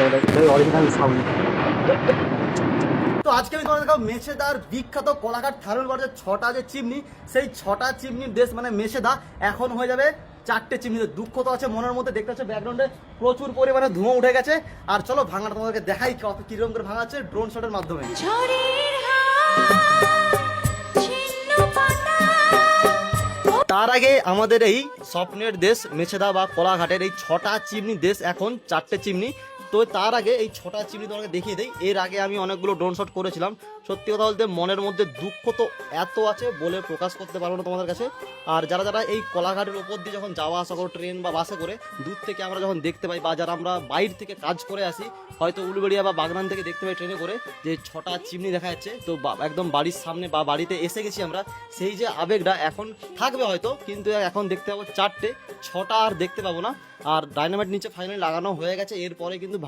লাগে original sound তো আজকে আমি তোমাদের দেখাবো মেছেদার বিখ্যাত কলাঘাট থারুলগড়ের ছটা যে চিমনি সেই ছটা চিমনির দেশ মানে মেছেদা এখন হয়ে যাবে চারটে চিমনি। দুঃখ তো আছে মনের মধ্যে দেখতে পাচ্ছ ব্যাকগ্রাউন্ডে প্রচুর পরিমাণে ধোঁয়া উঠে গেছে। আর চলো ভাঙাটা তোমাদেরকে দেখাই কত কীরকম করে ভাঙাচ্ছে ড্রোন শটের মাধ্যমে। আগে আমাদের এই স্বপ্নের দেশ মেছেদা বা কলাঘাটের এই ছটা চিমনি দেশ এখন চারটে চিমনি। তো তার আগে এই ছটা চিমনি তোমাকে দেখিয়ে দেই। এর আগে আমি অনেকগুলো ড্রোন শট করেছিলাম। সত্যি কথা বলতে মনের মধ্যে দুঃখ তো এত আছে বলে প্রকাশ করতে পারব না তোমাদের কাছে। আর যারা যারা এই কলাঘাটের ওপর দিয়ে যখন যাওয়া আসা করো ট্রেন বা বাসে করে, দূর থেকে আমরা যখন দেখতে পাই বা যারা আমরা বাইর থেকে কাজ করে আসি, হয়তো উলবেড়িয়া বা বাগনান থেকে দেখতে পাই ট্রেনে করে, যে ছটা চিমনি দেখা যাচ্ছে, তো একদম বাড়ির সামনে বা বাড়িতে এসে গেছি আমরা। সেই যে আবেগটা এখন থাকবে হয়তো কিন্তু এখন দেখতে পাবো চারটে, ছটা আর দেখতে পাবো না। আর ডাইনামাইট নিচে ফাইনালি লাগানো হয়ে গেছে, এরপরে কিন্তু